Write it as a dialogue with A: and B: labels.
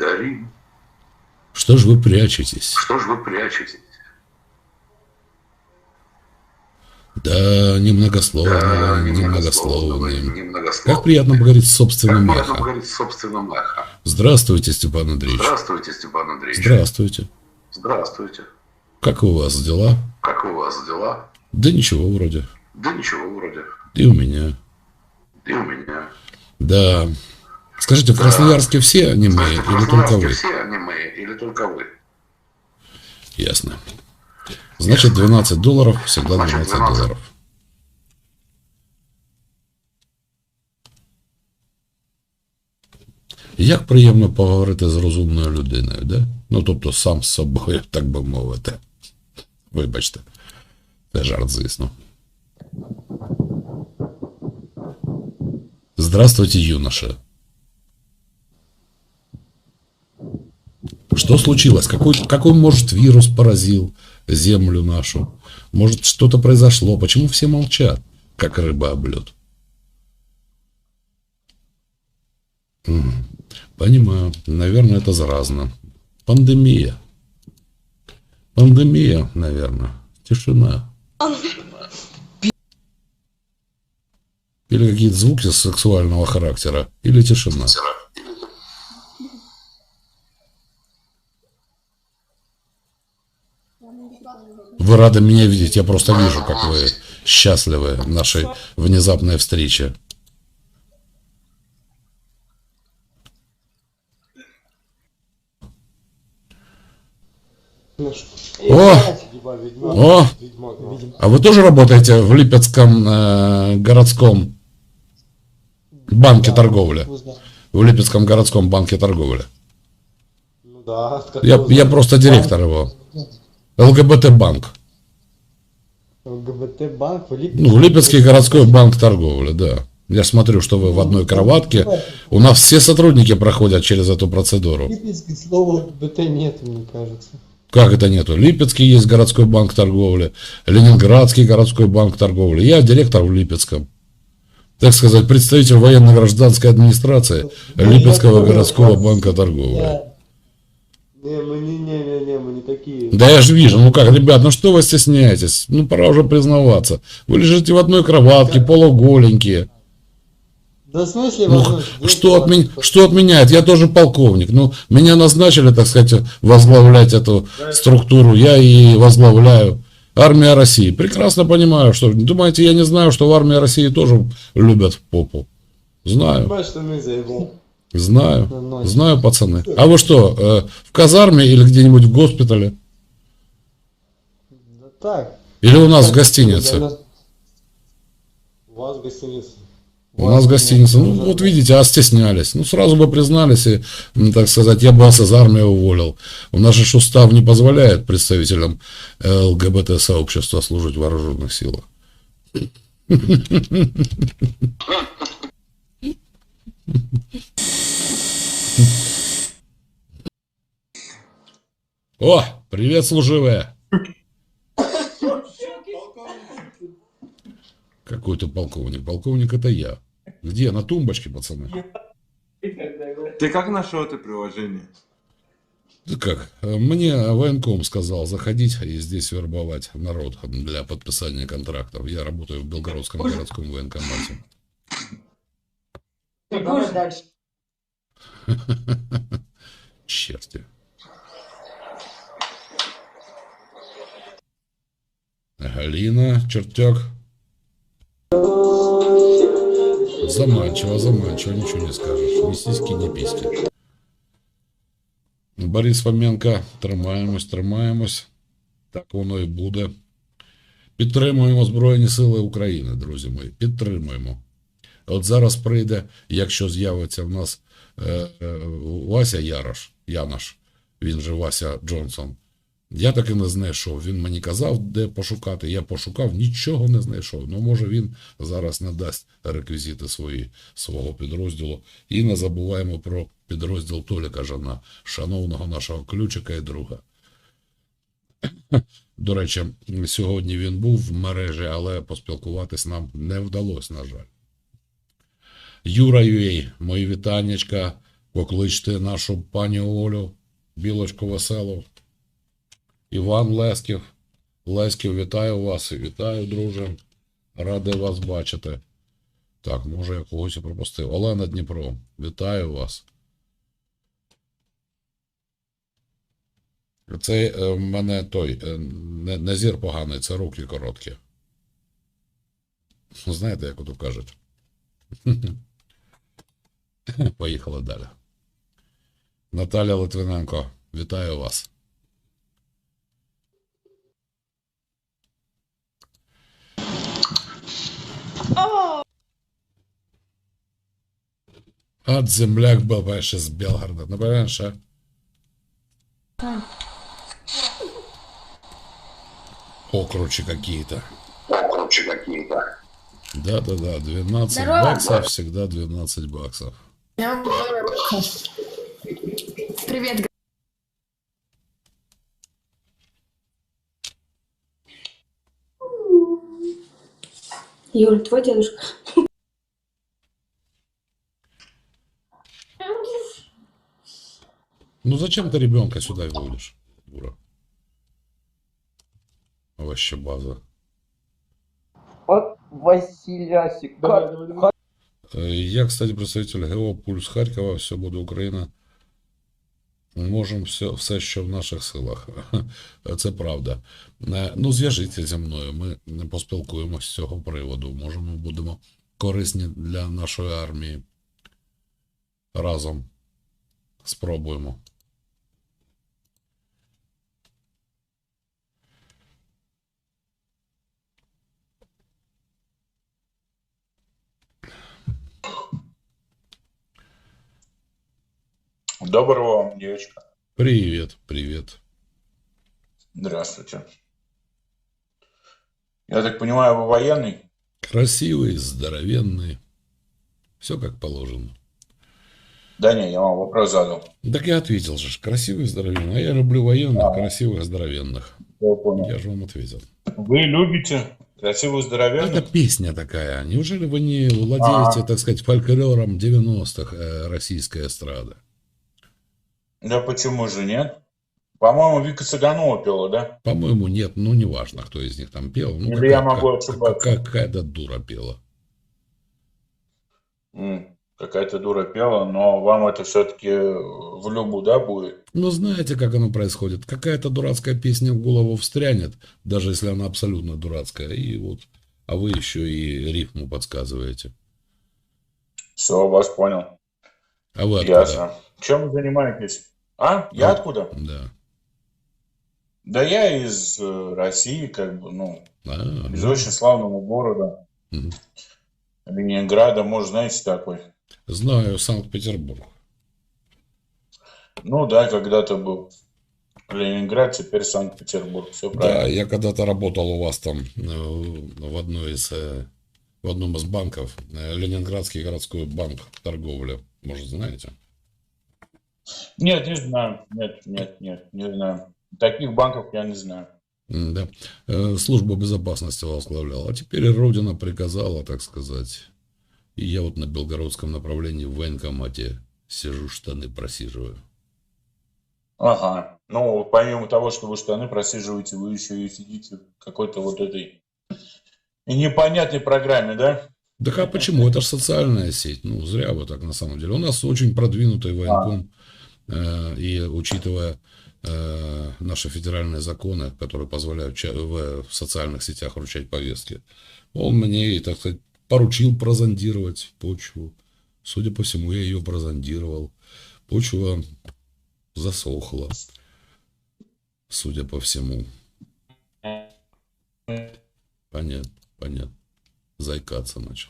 A: повторим.
B: Что ж вы прячетесь?
A: Что ж вы прячетесь?
B: Да, немногословно,
A: Да,
B: немногословно. Как приятно поговорить с
A: Как
B: собственным эхом. Здравствуйте, Степан Андреевич.
A: Здравствуйте, Степан Андреевич.
B: Здравствуйте.
A: Здравствуйте.
B: Как у вас дела?
A: Как у вас дела?
B: Да ничего вроде.
A: Да ничего вроде.
B: И у меня.
A: И у меня.
B: Да. Скажите, в Красноярске все аниме
A: в
B: или только вы?
A: все аниме или только вы?
B: Ясно. Значит, 12 долларов всегда 12
A: 12.
B: долларов. Як приємно поговорити з розумною людиною, да? Ну, тобто сам з собою, так би мовити. Вибачте. Це жарт, звісно. Здравствуйте, юноша. Что случилось? Какой, какой, может, вирус поразил землю нашу? Может, что-то произошло? Почему все молчат, как рыба об лед? М, Понимаю. Наверное, это заразно. Пандемия. Пандемия, наверное. Тишина. Или какие-то звуки сексуального характера. Или тишина. Вы рады меня видеть. Я просто вижу, как вы счастливы нашей внезапной встрече. О! О! А вы тоже работаете в Липецком э, городском банке торговли? В Липецком городском банке торговли.
C: Ну да.
B: Я, я просто директор его. ЛГБТ банк.
C: ЛГБТ банк в Липецке.
B: Ну, Липецкий городской банк торговли, да. Я смотрю, что вы в одной кроватке. У нас все сотрудники проходят через эту процедуру.
C: В Липецке слова ЛГБТ нет, мне кажется.
B: Как это нету? Липецкий есть городской банк торговли, Ленинградский городской банк торговли. Я директор в Липецком. Так сказать, представитель военно-гражданской администрации Липецкого городского банка торговли.
C: Не, мы не, не, не, не, мы не такие.
B: Да я же вижу, ну как, ребят, ну что вы стесняетесь? Ну пора уже признаваться. Вы лежите в одной кроватке, полуголенькие.
C: Да в смысле,
B: Ну, что, от меня, что отменяет? Я тоже полковник. Ну, меня назначили, так сказать, возглавлять эту структуру. Я и возглавляю. Армия России. Прекрасно понимаю, что... Думаете, я не знаю, что в армии России тоже любят попу? Знаю,
C: Понимаешь, что мы заебал.
B: Знаю,
C: Ну,
B: знаю, пацаны. А вы что, э, в казарме или где-нибудь в госпитале?
C: Да так.
B: Или у нас в
C: Так,
B: гостинице?
C: да, У вас в гостинице.
B: У нас гостиница. Ну, вот видите, а стеснялись. Ну, сразу бы признались и, так сказать, я бы вас из армии уволил. У нас же устав не позволяет представителям ЛГБТ-сообщества служить в вооруженных силах. О, привет, служивые! Какой ты полковник? Полковник это я. Где? На тумбочке, пацаны.
D: Ты как нашел это приложение?
B: Да как? Мне военком сказал заходить и здесь вербовать народ для подписания контрактов. Я работаю в Белгородском городском военкомате.
E: Давай дальше.
B: Черти. Галина, чертяк. Заманчиво, заманчиво, ничего не скажешь. Ни сиськи, ни письки. Борис Фоменко, тримаємось, тримаємось. Так воно і буде. Підтримуємо Збройні Сили України, друзі мої. Підтримуємо. От зараз прийде, якщо з'явиться в нас е, е, Вася Ярош, Янош, він же Вася Джонсон. Я таки не знайшов. Він мені казав, де пошукати. Я пошукав, нічого не знайшов. Ну, може, він зараз надасть реквізити свої, свого підрозділу. І не забуваємо про підрозділ Толіка Жана, шановного нашого ключика і друга. До речі, сьогодні він був в мережі, але поспілкуватись нам не вдалося, на жаль. Юра Юей, мої вітаннячка. Покличте нашу пані Олю, білочку веселу. Іван Лесків. Лесків, вітаю вас. Вітаю, друже. Радий вас бачити. Так, може, я когось і пропустив. Олена Дніпро, вітаю вас. Це е, в мене той е, не, не зір поганий, це руки короткі. Знаєте, як ото кажуть. Поїхали далі. Наталя Литвиненко, вітаю вас. От земляк был, понимаешь, из Белгорода. Ну, понимаешь, а? Окручи какие-то.
A: Короче, какие-то.
B: Да-да-да, 12
E: Здорово.
B: баксов, всегда 12 баксов.
E: Привет,
F: Юль, твой дедушка.
B: Ну зачем ты ребенка сюда вводишь, дура? Вообще база.
G: Вот Василясик,
C: Давай,
G: как
C: давай, давай.
B: Э, Я, кстати, представитель ГО Пульс Харкова, все буде Україна. Можемо все, все, що в наших силах. Це правда. Е, Ну, зв'яжіться зі мною. Ми не поспілкуємося з цього приводу. Може, ми будемо корисні для нашої армії. Разом спробуємо.
H: Доброго вам, девочка.
B: Привіт, привіт.
H: Здравствуйте. Я так понимаю, вы военный?
B: Красивий, здоровенний. Все как положено.
H: Да не, я вам вопрос задал.
B: Так я ответил же, красивый, здоровенный. А я люблю военных, красивых, здоровенных.
H: Я понял.
B: Я же вам ответил.
H: Вы любите красивую здоровенную?
B: Это песня такая. Неужели вы не владеете,
H: А.
B: так сказать, фольклором 90-х э, российской эстрады?
H: Да почему же нет? По-моему, Вика Цыганова пела, да?
B: По-моему, нет. Ну, неважно, кто из них там пел. Ну,
H: Или я могу ошибаться?
B: какая- Какая-то дура пела.
H: Какая-то дура пела, но вам это все-таки в любу, да, будет?
B: Но знаете, как оно происходит? Какая-то дурацкая песня в голову встрянет, даже если она абсолютно дурацкая. И вот, а вы еще и рифму подсказываете.
H: Все, вас понял.
B: А вы откуда?
H: Ясно. Чем вы занимаетесь? А? Я
B: А.
H: откуда?
B: Да.
H: Да я из э, России, как бы, ну,
B: А,
H: из очень славного города.
B: Мгм.
H: Ленинграда, может, знаете такой?
B: Знаю Санкт-Петербург.
H: Ну да, когда-то был Ленинград, теперь Санкт-Петербург. Все
B: Да,
H: правильно.
B: я когда-то работал у вас там э, в одной из э, в одном из банков, Ленинградский городской банк торговли. Может, знаете?
H: Нет, не знаю. Нет, нет, нет, не знаю. Таких банков я не знаю.
B: Да. Э, Служба безопасности возглавлял. А теперь Родина приказала, так сказать. И я вот на белгородском направлении в военкомате сижу, штаны просиживаю.
H: Ага. Ну, помимо того, что вы штаны просиживаете, вы еще и сидите в какой-то вот этой непонятной программе, да?
B: Так а почему? Это же социальная сеть. Ну, зря вы так на самом деле. У нас очень продвинутый военком. э, И учитывая э, наши федеральные законы, которые позволяют в в социальных сетях вручать повестки, он мне, так сказать, поручил прозондировать почву. Судя по всему, я ее прозондировал. Почва засохла. Судя по всему. Понятно, понятно. Заикаться начал.